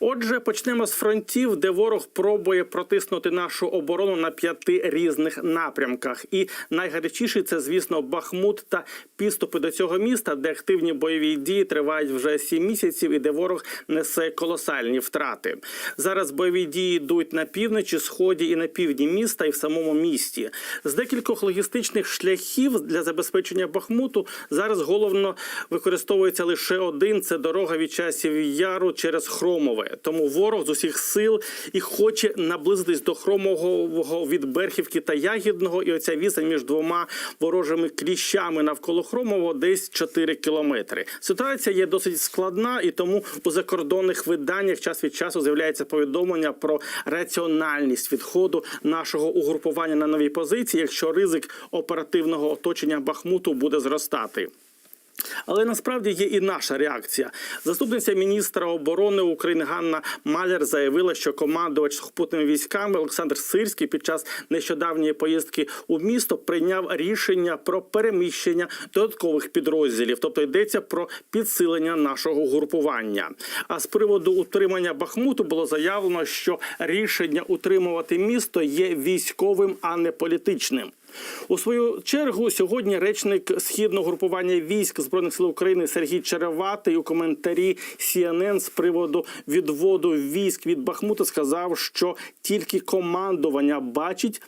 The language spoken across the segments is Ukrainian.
Отже, почнемо з фронтів, де ворог пробує протиснути нашу оборону на п'яти різних напрямках. І найгарячіший це, звісно, Бахмут та підступи до цього міста, де активні бойові дії тривають вже сім місяців, і де ворог несе колосальні втрати. Зараз бойові дії йдуть на півночі, сході і на півдні міста, і в самому місті. З декількох логістичних шляхів для забезпечення Бахмуту зараз головно використовується лише один: це дорога від часів яру через Хромове. Тому ворог з усіх сил і хоче наблизитись до Хромового від Берхівки та Ягідного. І оця відстань між двома ворожими кліщами навколо Хромового десь 4 кілометри. Ситуація є досить складна, і тому у закордонних виданнях час від часу з'являється повідомлення про раціональність відходу нашого угрупування на нові позиції, якщо ризик оперативного оточення Бахмуту буде зростати. Але насправді є і наша реакція. Заступниця міністра оборони України Ганна Маляр заявила, що командувач сухопутними військами Олександр Сирський під час нещодавньої поїздки у місто прийняв рішення про переміщення додаткових підрозділів, тобто йдеться про підсилення нашого групування. А з приводу утримання Бахмуту було заявлено, що рішення утримувати місто є військовим, а не політичним. У свою чергу сьогодні речник східного групування військ збройних сил України Сергій Череватий у коментарі CNN з приводу відводу військ від Бахмута сказав, що тільки командування бачить.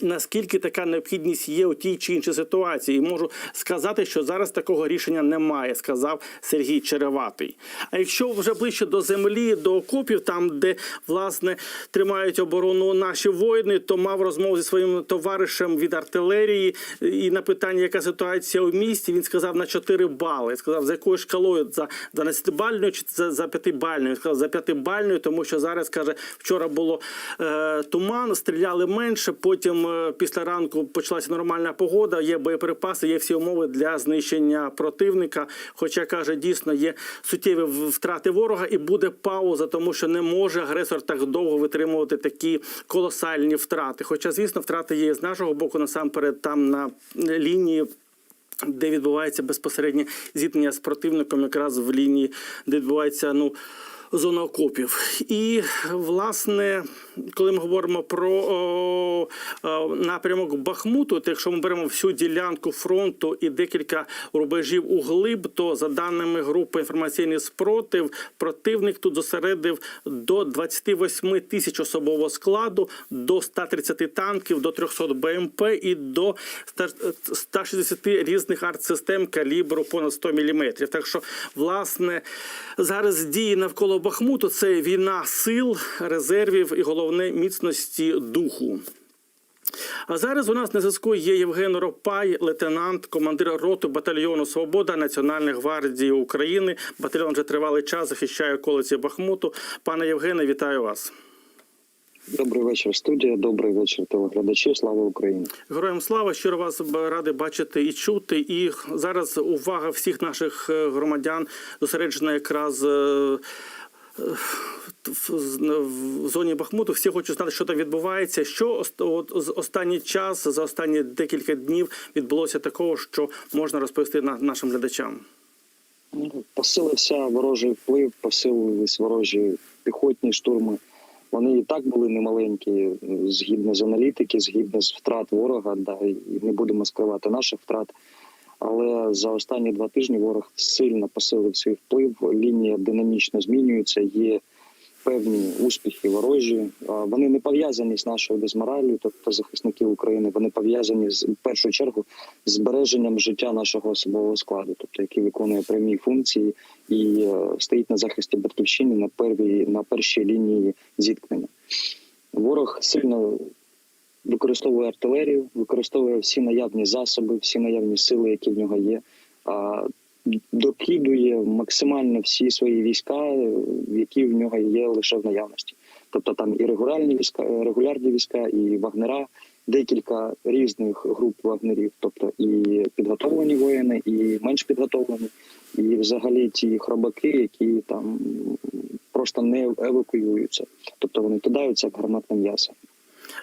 Наскільки така необхідність є у тій чи іншій ситуації, і можу сказати, що зараз такого рішення немає, сказав Сергій Череватий. А якщо вже ближче до землі, до окопів, там де власне тримають оборону наші воїни, то мав розмову зі своїм товаришем від артилерії. І на питання, яка ситуація у місті, він сказав на 4 бали. Сказав, за якою шкалою за 12-бальною чи за, за 5-бальною. Він сказав за 5-бальною, тому що зараз каже, вчора було е, туман, стріляли менше. Потім е, після ранку почалася нормальна погода. Є боєприпаси, є всі умови для знищення противника. Хоча каже, дійсно є суттєві втрати ворога, і буде пауза, тому що не може агресор так довго витримувати такі колосальні втрати. Хоча, звісно, втрати є з нашого боку, насамперед, там на лінії. Де відбувається безпосереднє зіткнення з противником, якраз в лінії, де відбувається ну зона окопів. І власне, коли ми говоримо про о, о, напрямок Бахмуту, то якщо ми беремо всю ділянку фронту і декілька рубежів у глиб, то за даними групи інформаційний спротив, противник тут зосередив до 28 тисяч особового складу, до 130 танків, до 300 БМП і до 160 різних артсистем калібру понад 100 мм. Так що, власне, зараз дії навколо Бахмуту це війна сил, резервів і головне міцності духу. А зараз у нас на зв'язку є Євген Ропай, лейтенант, командир роти батальйону Свобода Національної гвардії України. Батальйон вже тривалий час захищає околиці Бахмуту. Пане Євгене, вітаю вас. Добрий вечір, студія. Добрий вечір, телеглядачі. Слава Україні. Героям слава, щиро вас радий бачити і чути. І зараз увага всіх наших е, громадян зосереджена якраз. Е, В зоні Бахмуту всі хочуть знати, що там відбувається. Що от останній час, за останні декілька днів відбулося такого, що можна розповісти на нашим глядачам. Посилився ворожий вплив, посилились ворожі піхотні штурми. Вони і так були немаленькі, згідно з аналітики, згідно з втрат ворога, да, і не будемо скривати наших втрат. Але за останні два тижні ворог сильно посилив свій вплив. Лінія динамічно змінюється. Є певні успіхи ворожі. Вони не пов'язані з нашою дезморалью, тобто захисників України. Вони пов'язані з в першу чергу з збереженням життя нашого особового складу, тобто який виконує прямі функції і е, стоїть на захисті батьківщини на первій на першій лінії зіткнення. Ворог сильно використовує артилерію, використовує всі наявні засоби, всі наявні сили, які в нього є. А, Докидує максимально всі свої війська, е, які в нього є лише в наявності. Тобто там і регулярні війська, е, регулярні війська, і вагнера, декілька різних груп вагнерів, тобто і підготовлені воїни, і менш підготовлені, і взагалі ті хробаки, які там просто не евакуюються, тобто вони кидаються як гарматне м'ясо.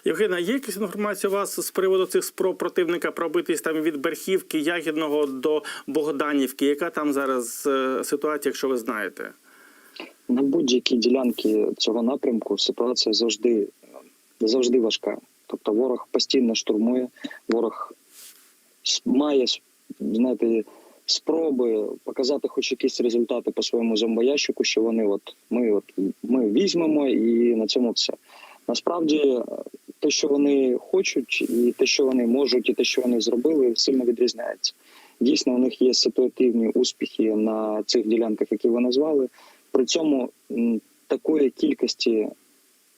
Євгена, є якась інформація у вас з приводу цих спроб противника пробитись там від Берхівки, Ягідного до Богданівки? Яка там зараз е, ситуація, якщо ви знаєте? На будь-якій ділянці цього напрямку ситуація завжди, завжди важка. Тобто ворог постійно штурмує, ворог має знаєте, спроби показати хоч якісь результати по своєму зомбоящику, що вони от ми от ми візьмемо і на цьому все. Насправді, те, що вони хочуть, і те, що вони можуть, і те, що вони зробили, сильно відрізняється. Дійсно, у них є ситуативні успіхи на цих ділянках, які ви назвали. При цьому такої кількості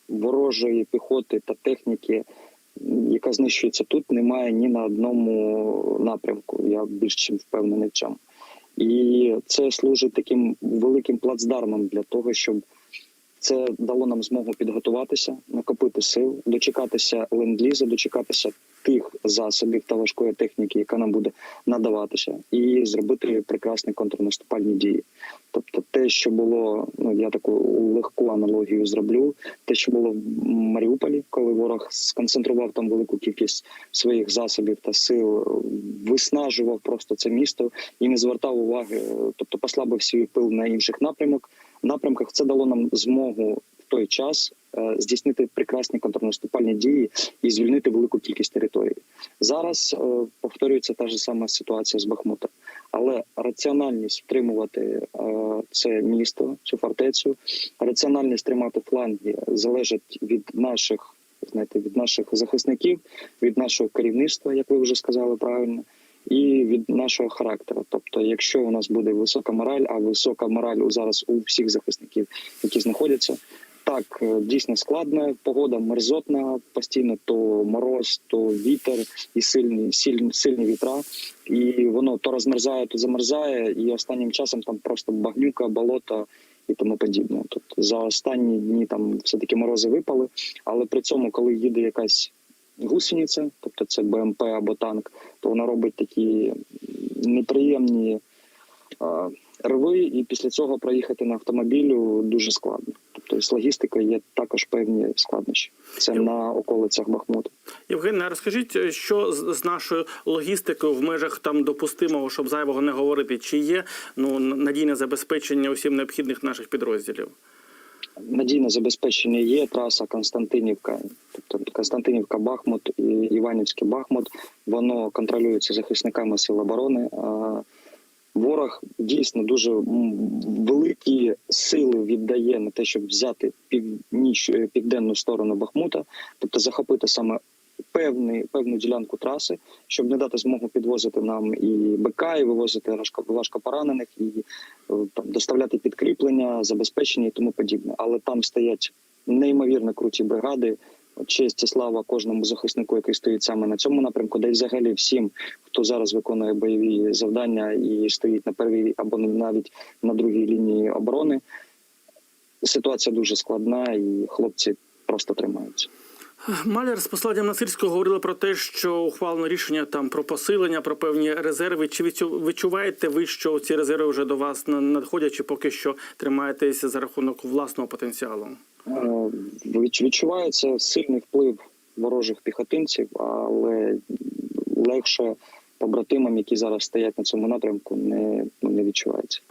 ворожої піхоти та техніки, яка знищується тут, немає ні на одному напрямку. Я більш чим впевнений в цьому. І це служить таким великим плацдармом для того, щоб це дало нам змогу підготуватися, накопити сил, дочекатися ленд-лізу, дочекатися тих засобів та важкої техніки, яка нам буде надаватися, і зробити прекрасні контрнаступальні дії. Тобто, те, що було, ну я таку легку аналогію зроблю. Те, що було в Маріуполі, коли ворог сконцентрував там велику кількість своїх засобів та сил, виснажував просто це місто і не звертав уваги, тобто послабив свій пил на інших напрямок. Напрямках це дало нам змогу в той час е, здійснити прекрасні контрнаступальні дії і звільнити велику кількість території. Зараз е, повторюється та ж сама ситуація з Бахмутом, але раціональність втримувати е, це місто, цю фортецю, раціональність тримати фланги залежить від наших. Знаєте, від наших захисників, від нашого керівництва, як ви вже сказали правильно, і від нашого характеру. Тобто, якщо у нас буде висока мораль, а висока мораль у- зараз у всіх захисників, які знаходяться, так е, дійсно складно. Погода мерзотна, постійно то мороз, то вітер і сильні, сильні, сильні вітра. І воно то розмерзає, то замерзає, і останнім часом там просто багнюка, болото і тому подібне. Тобто за останні дні там все таки морози випали, але при цьому, коли їде якась гусениця, тобто це БМП або танк, то вона робить такі неприємні а, рви, і після цього проїхати на автомобілю дуже складно. Тобто з логістикою є також певні складнощі. Це на околицях Бахмуту. Євгене, а розкажіть, що з, з нашою логістикою в межах там допустимого, щоб зайвого не говорити, чи є ну надійне забезпечення усім необхідних наших підрозділів? Надійне забезпечення є траса Константинівка, тобто Константинівка Бахмут і Іванівський Бахмут. Воно контролюється захисниками сил оборони. Ворог дійсно дуже великі сили віддає на те, щоб взяти північ е, південну сторону Бахмута, тобто захопити саме певний, певну ділянку траси, щоб не дати змогу підвозити нам і БК, і вивозити важко, важкопоранених, і е, там доставляти підкріплення, забезпечення і тому подібне. Але там стоять неймовірно круті бригади. Честь і слава кожному захиснику, який стоїть саме на цьому напрямку, де й взагалі всім, хто зараз виконує бойові завдання і стоїть на первій або навіть на другій лінії оборони. Ситуація дуже складна, і хлопці просто тримаються. Маляр з посладдям на Сирського говорили про те, що ухвалено рішення там про посилення, про певні резерви. Чи відчу- відчуваєте ви, що ці резерви вже до вас на- надходять, чи поки що тримаєтеся за рахунок власного потенціалу? Е, Відчувається сильний вплив ворожих піхотинців, але легше побратимам, які зараз стоять на цьому напрямку, не, ну, не відчувається.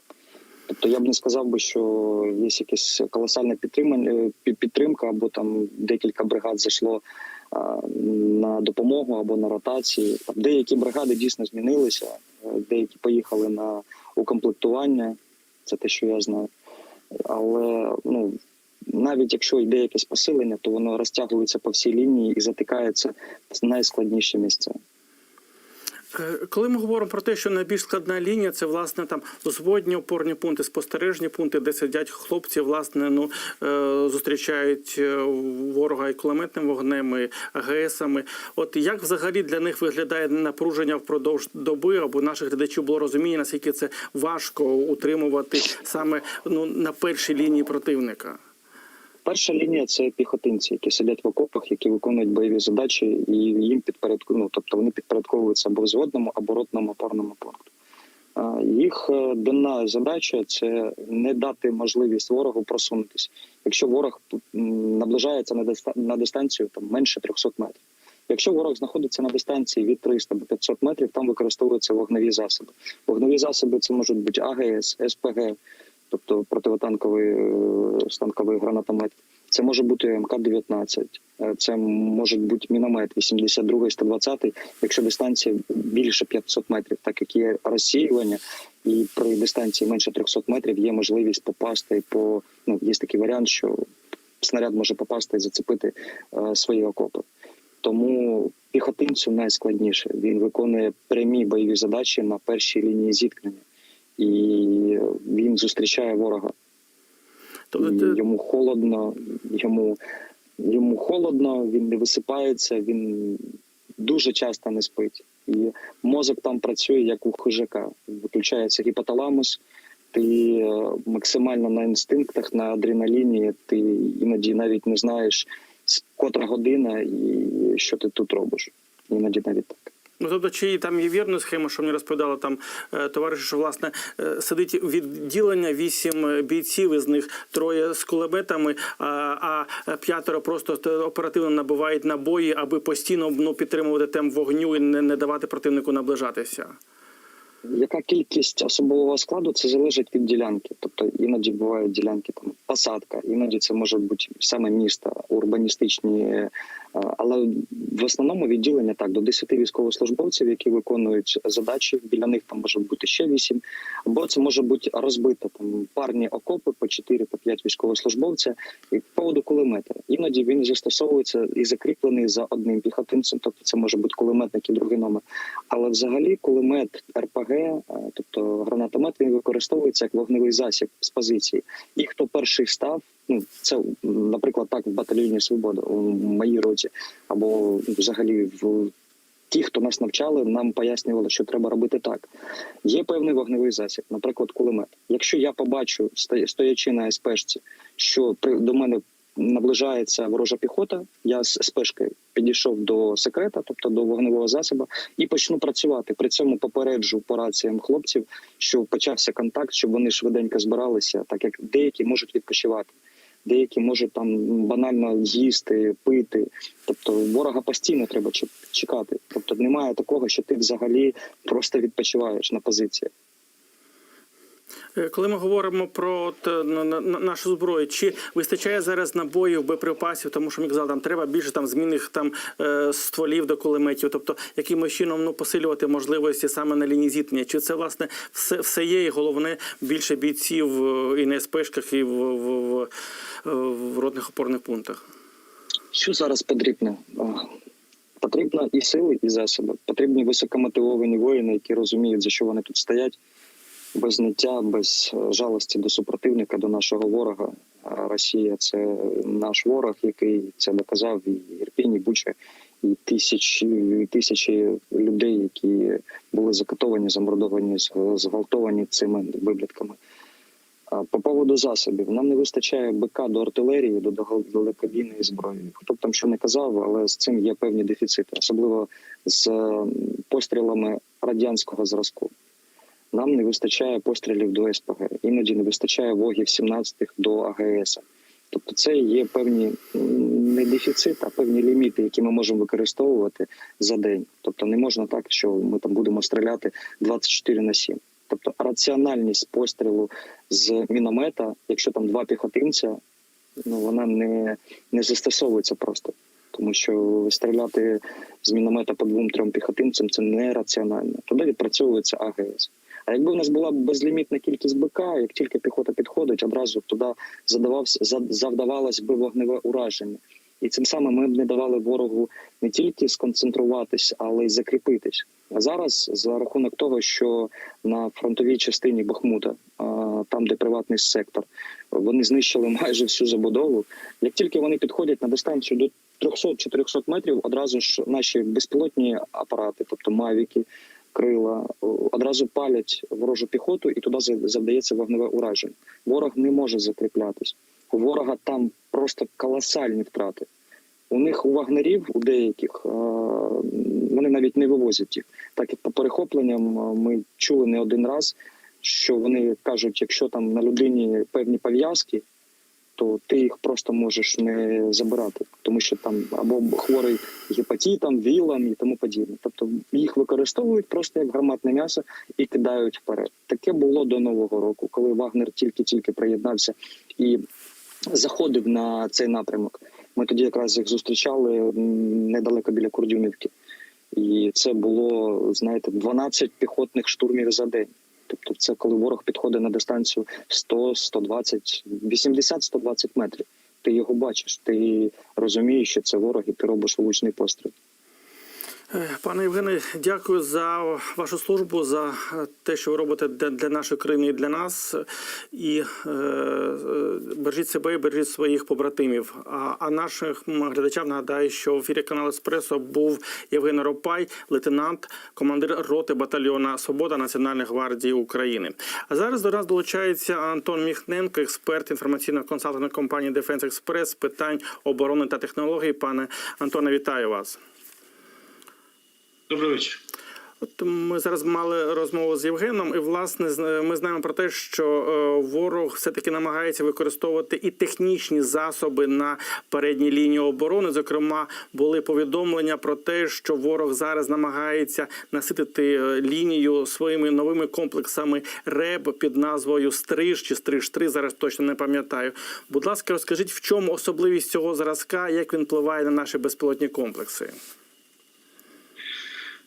Тобто я б не сказав би, що є якесь колосальне підтримання, підтримка, або там декілька бригад зайшло на допомогу або на ротації. Деякі бригади дійсно змінилися, е, деякі поїхали на укомплектування. Це те, що я знаю. Але ну навіть якщо йде якесь посилення, то воно розтягується по всій лінії і затикається в найскладніші місця. Е, Коли ми говоримо про те, що найбільш складна лінія це власне там зводні опорні пункти, спостережні пункти, де сидять хлопці, власне, ну е, зустрічають е, ворога і кулеметним вогнем, і АГСами. От як взагалі для них виглядає напруження впродовж доби, або наших глядачів було розуміння, наскільки це важко утримувати саме ну на першій лінії противника? Перша лінія це піхотинці, які сидять в окопах, які виконують бойові задачі, і їм підпорядку, ну, тобто вони підпорядковуються або взводному, або ротному опорному пункту. Їх е, денна задача це не дати можливість ворогу просунутися. Якщо ворог наближається на диста- на дистанцію там менше 300 метрів. Якщо ворог знаходиться на дистанції від 300 до 500 метрів, там використовуються вогневі засоби. Вогневі засоби це можуть бути АГС, СПГ, тобто противотанковий е, станковий гранатомет. Це може бути МК-19, е, це може бути міномет 82 120 якщо дистанція більше 500 метрів, так як є розсіювання, і при дистанції менше 300 метрів є можливість попасти по ну є такий варіант, що снаряд може попасти і зацепити е, свої окопи. Тому піхотинцю найскладніше. Він виконує прямі бойові задачі на першій лінії зіткнення, і він зустрічає ворога. Тобто, І ти- йому холодно, йому, йому холодно, він не висипається, він дуже часто не спить. І мозок там працює як у хижака. Виключається гіпоталамус, ти е, максимально на інстинктах, на адреналіні, ти іноді навіть не знаєш, котра година і що ти тут робиш. Іноді навіть так. Ну, тобто, чи там є вірна схема, що мені розповідали там товариш. товариші, що власне е, сидить відділення вісім бійців, із них троє з кулеметами, а, п'ятеро просто оперативно набувають набої, аби постійно ну, підтримувати темп вогню і не, не давати противнику наближатися. Яка кількість особового складу це залежить від ділянки. Тобто іноді бувають ділянки там посадка, іноді це може бути саме міста, урбаністичні, е, але в основному відділення так до 10 військовослужбовців, які виконують задачі. Біля них там може бути ще 8, або це може бути розбито там парні окопи по 4 по 5 військовослужбовця і по поводу кулемета. Іноді він застосовується і закріплений за одним піхотинцем, тобто це може бути кулеметник і другий номер. Але взагалі кулемет РПГ, е, тобто гранатомет, він використовується як вогневий засіб з позиції. І хто перший став, ну це наприклад, так в батальйоні Свобода у моїй роті, або взагалі в. Ті, хто нас навчали, нам пояснювали, що треба робити так. Є певний вогневий засіб, наприклад, кулемет. Якщо я побачу, стоячи на СПшці, що до мене наближається ворожа піхота, я з СПшки підійшов до секрета, тобто до вогневого засобу, і почну працювати. При цьому попереджу по раціям хлопців, що почався контакт, щоб вони швиденько збиралися, так як деякі можуть відпочивати. Деякі можуть там банально їсти, пити. Тобто ворога постійно треба чекати. Тобто немає такого, що ти взагалі просто відпочиваєш на позиціях. Е, Коли ми говоримо про е, на- на- на- нашу зброю, чи вистачає зараз набоїв, боєприпасів, тому що казали, там треба більше там змінних там е, стволів до кулеметів, тобто якимось чином ну посилювати можливості саме на лінії зіткнення. Чи це власне все, все є, і головне більше бійців і на СПшках, і в, в, в, в родних опорних пунктах? Що зараз потрібно? Потрібно і сили, і засоби. Потрібні високомотивовані воїни, які розуміють, за що вони тут стоять, без ниття, без е, жалості до супротивника, до нашого ворога. Росія це наш ворог, який це доказав і Ірпінь, і Буча, і тисячі, і тисячі людей, які були закатовані, замордовані, зґвалтовані цими виблядками. По поводу засобів нам не вистачає БК до артилерії, до дал- далекобійної зброї. Хто б там що не казав, але з цим є певні дефіцити, особливо з пострілами радянського зразку. Нам не вистачає пострілів до СПГ, іноді не вистачає вогів 17-х до АГС. Тобто це є певні не дефіцит, а певні ліміти, які ми можемо використовувати за день. Тобто не можна так, що ми там будемо стріляти 24 на 7. Тобто раціональність пострілу з міномета, якщо там два піхотинця, ну вона не, не застосовується просто. Тому що стріляти з міномета по двом-трьом піхотинцям це нераціонально. Туди відпрацьовується АГС. А якби в нас була безлімітна кількість БК, як тільки піхота підходить, одразу туди задавався за- завдавалось би вогневе ураження. І цим самим ми б не давали ворогу не тільки сконцентруватись, але й закріпитись. А зараз за рахунок того, що на фронтовій частині Бахмута, там де приватний сектор, вони знищили майже всю забудову. Як тільки вони підходять на дистанцію до 300-400 метрів, одразу ж наші безпілотні апарати, тобто мавіки, крила, одразу палять ворожу піхоту, і туди завдається вогневе ураження. Ворог не може закріплятись. У ворога там просто колосальні втрати. У них у вагнерів, у деяких, е, вони навіть не вивозять їх. Так як по перехопленням е, ми чули не один раз, що вони кажуть, якщо там на людині певні пов'язки, то ти їх просто можеш не забирати, тому що там або хворий гепатитом, вілом і тому подібне. Тобто їх використовують просто як гарматне м'ясо і кидають вперед. Таке було до нового року, коли Вагнер тільки-тільки приєднався і заходив на цей напрямок. Ми тоді якраз їх зустрічали недалеко біля Курдюмівки. І це було, знаєте, 12 піхотних штурмів за день. Тобто, це коли ворог підходить на дистанцію 100, 120, 80-120 метрів. Ти його бачиш, ти розумієш, що це ворог, і ти робиш влучний постріл. Пане Євгене, дякую за вашу службу, за те, що ви робите для, нашої країни і для нас. І е, е, бережіть себе і бережіть своїх побратимів. А, а нашим глядачам нагадаю, що в ефірі каналу Еспресо був Євген Ропай, лейтенант, командир роти батальйона Свобода Національної гвардії України. А зараз до нас долучається Антон Міхненко, експерт інформаційно-консалтингової компанії Дефенс Експрес з питань оборони та технологій. Пане Антоне, вітаю вас. Добрий вечір. От ми зараз мали розмову з Євгеном, і власне ми знаємо про те, що е, ворог все таки намагається використовувати і технічні засоби на передній лінії оборони. Зокрема, були повідомлення про те, що ворог зараз намагається наситити е, лінію своїми новими комплексами РЕБ під назвою Стриж чи Стриж 3 Зараз точно не пам'ятаю. Будь ласка, розкажіть, в чому особливість цього зразка, як він впливає на наші безпілотні комплекси?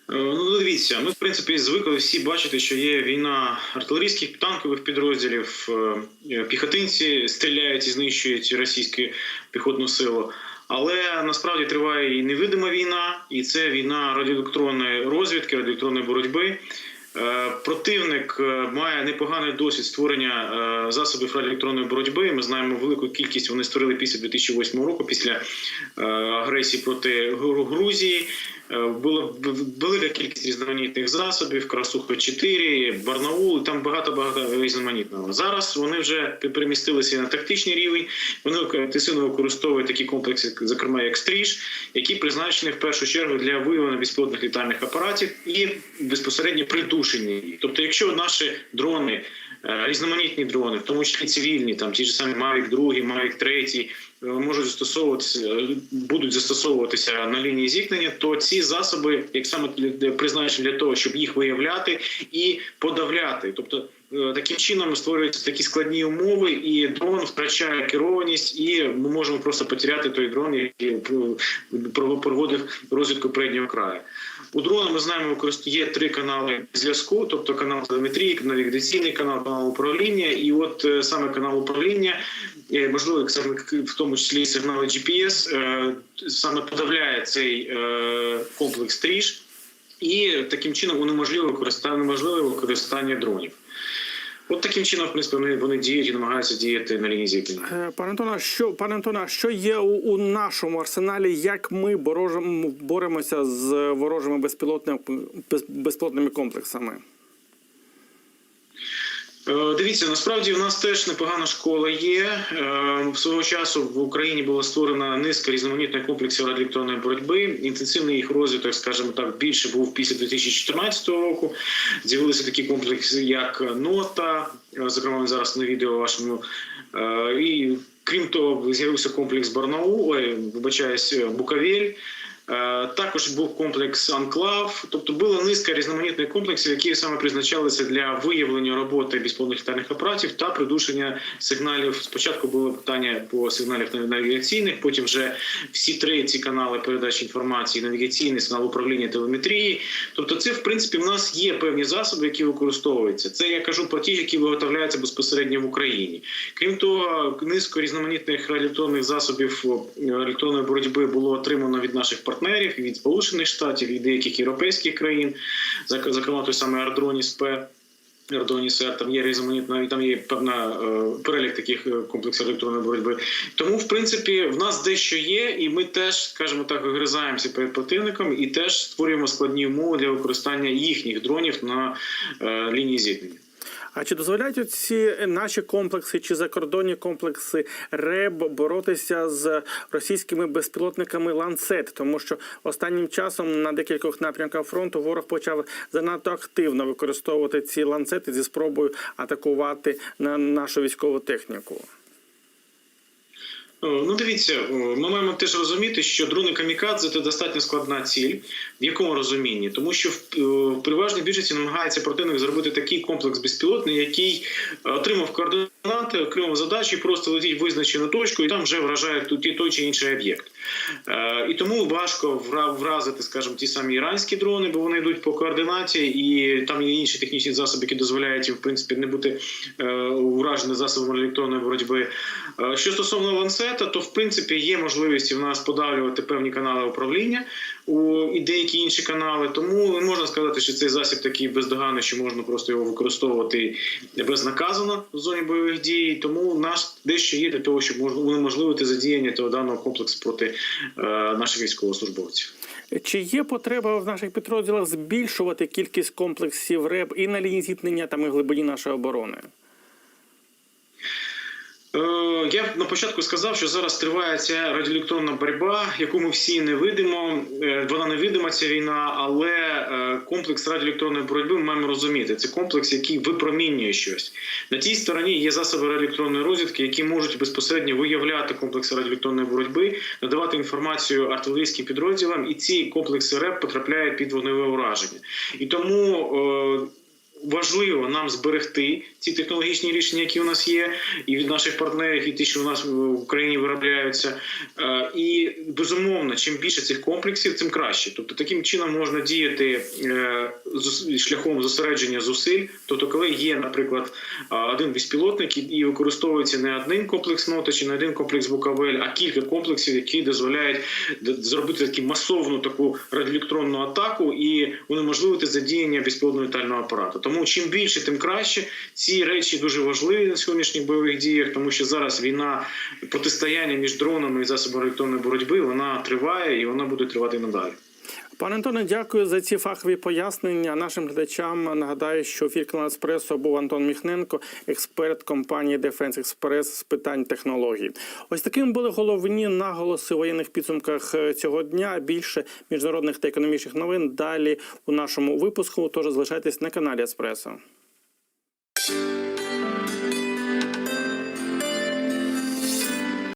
Е, Ну, дивіться, ми в принципі звикли всі бачити, що є війна артилерійських танкових підрозділів, е, піхотинці стріляють і знищують російську піхотну силу. Але насправді триває і невидима війна, і це війна радіоелектронної розвідки, радіоелектронної боротьби. Е, Противник е, має непоганий досвід створення е, засобів радіоелектронної боротьби. Ми знаємо велику кількість. Вони створили після 2008 року, після агресії проти Грузії. Була велика кількість різноманітних засобів, Красуха 4 Барнаул. Там багато багато різноманітного. Зараз вони вже перемістилися на тактичний рівень. Вони інтенсивно використовують такі комплекси, зокрема як стріж, які призначені в першу чергу для виявлення безпілотних літальних апаратів і безпосередньо придушення їх. Тобто, якщо наші дрони. е, Різноманітні дрони, в тому числі цивільні, там ті ж самі Mavic 2, Mavic 3, е, можуть застосовуватися, е, будуть застосовуватися на лінії зіткнення, то ці засоби, як саме призначені для того, щоб їх виявляти і подавляти. Тобто е, таким чином створюються такі складні умови, і дрон втрачає керованість, і ми можемо просто потеряти той дрон, який проводив розвідку переднього краю. У дрона ми знаємо, є три канали зв'язку, тобто канал телеметрії, навігаційний канал, канал управління. І от е, саме канал управління, е, можливо, в тому числі сигнали GPS, е, саме подавляє цей комплекс тріж, і таким чином унеможливе використання, використання дронів. От таким чином, в принципі, вони, вони діють і намагаються діяти на лінії зіткнення. Е, Пане Антона, що пане Антона, що є у, у нашому арсеналі? Як ми борожимо, боремося з ворожими безпілотними без, безпілотними комплексами? Е, Дивіться, насправді в нас теж непогана школа є. Е, Свого часу в Україні була створена низка різноманітних комплексів радіоелектронної боротьби. Інтенсивний їх розвиток, скажімо так, більше був після 2014 року. З'явилися такі комплекси, як нота, е, зокрема ми зараз на відео вашому. І крім того, з'явився комплекс Барнаул, ой, вибачаюсь, Букавель. Е, Також був комплекс Анклав, тобто була низка різноманітних комплексів, які саме призначалися для виявлення роботи безпілотних літальних апаратів та придушення сигналів. Спочатку було питання по сигналів навігаційних, потім вже всі три ці канали передачі інформації: навігаційний сигнал управління телеметрії. Тобто, це в принципі в нас є певні засоби, які використовуються. Це я кажу про ті, які виготовляються безпосередньо в Україні. Крім того, низку різноманітних радіоелектронних засобів е, електронної боротьби було отримано від наших партнерів, від Сполучених Штатів, від деяких європейських країн, зокрема той самий Ардроніс П. Ардоніс там є різноманітна, і там є певна е, перелік таких е, комплексів електронної боротьби. Тому, в принципі, в нас дещо є, і ми теж, скажімо так, вигризаємося перед противником і теж створюємо складні умови для використання їхніх дронів на е, лінії зіткнення. А чи дозволяють ці наші комплекси чи закордонні комплекси РЕБ боротися з російськими безпілотниками ланцет? Тому що останнім часом на декількох напрямках фронту ворог почав занадто активно використовувати ці ланцети зі спробою атакувати на нашу військову техніку. Ну, дивіться, е, ми маємо теж розуміти, що дрони камікадзе це достатньо складна ціль. В якому розумінні? Тому що в е, переважній більшості намагається противник зробити такий комплекс безпілотний, який е, отримав координати, отримав задачі, просто летить визначену точку, і там вже вражає той чи інший об'єкт. Е, І тому важко вра- вразити, скажімо, ті самі іранські дрони, бо вони йдуть по координаті, і там є інші технічні засоби, які дозволяють їм в принципі не бути е, уражені засобами електронної боротьби. Е, Що стосовно ланцета, то в принципі є можливість в нас подавлювати певні канали управління і деякі інші канали. Тому не можна сказати, що цей засіб такий бездоганний, що можна просто його використовувати безнаказано в зоні бойових дій. Тому у нас дещо є для того, щоб унеможливити задіяння того даного комплексу проти е, наших військовослужбовців. Чи є потреба в наших підрозділах збільшувати кількість комплексів РЕБ і на лінії зіткнення там і глибині нашої оборони? Е, Я на початку сказав, що зараз триває ця радіоелектронна боротьба, яку ми всі не видимо. Е, Вона не видима, ця війна, але е, комплекс радіоелектронної боротьби ми маємо розуміти. Це комплекс, який випромінює щось. На тій стороні є засоби радіоелектронної розвідки, які можуть безпосередньо виявляти комплекси радіоелектронної боротьби, надавати інформацію артилерійським підрозділам, і ці комплекси РЕП потрапляють під вогневе ураження. І тому. Важливо нам зберегти ці технологічні рішення, які у нас є, і від наших партнерів, і ті, що у нас в Україні виробляються. Е, І безумовно, чим більше цих комплексів, тим краще. Тобто таким чином можна діяти е, шляхом зосередження зусиль. Тобто, коли є, наприклад, один безпілотник і- використовується не один комплекс ноти чи не один комплекс Буковель, а кілька комплексів, які дозволяють зробити таку масовну таку радіоелектронну атаку і унеможливити задіяння безпілотного літального апарату. Тому чим більше, тим краще. Ці речі дуже важливі на сьогоднішніх бойових діях, тому що зараз війна протистояння між дронами і засобами електронної боротьби вона триває і вона буде тривати надалі. Пане Антоне, дякую за ці фахові пояснення. Нашим глядачам нагадаю, що в Еспресо був Антон Міхненко, експерт компанії Defense Express з питань технологій. Ось такими були головні наголоси в воєнних підсумках е, цього дня. Більше міжнародних та економічних новин далі у нашому випуску. Тож залишайтесь на каналі Еспресо.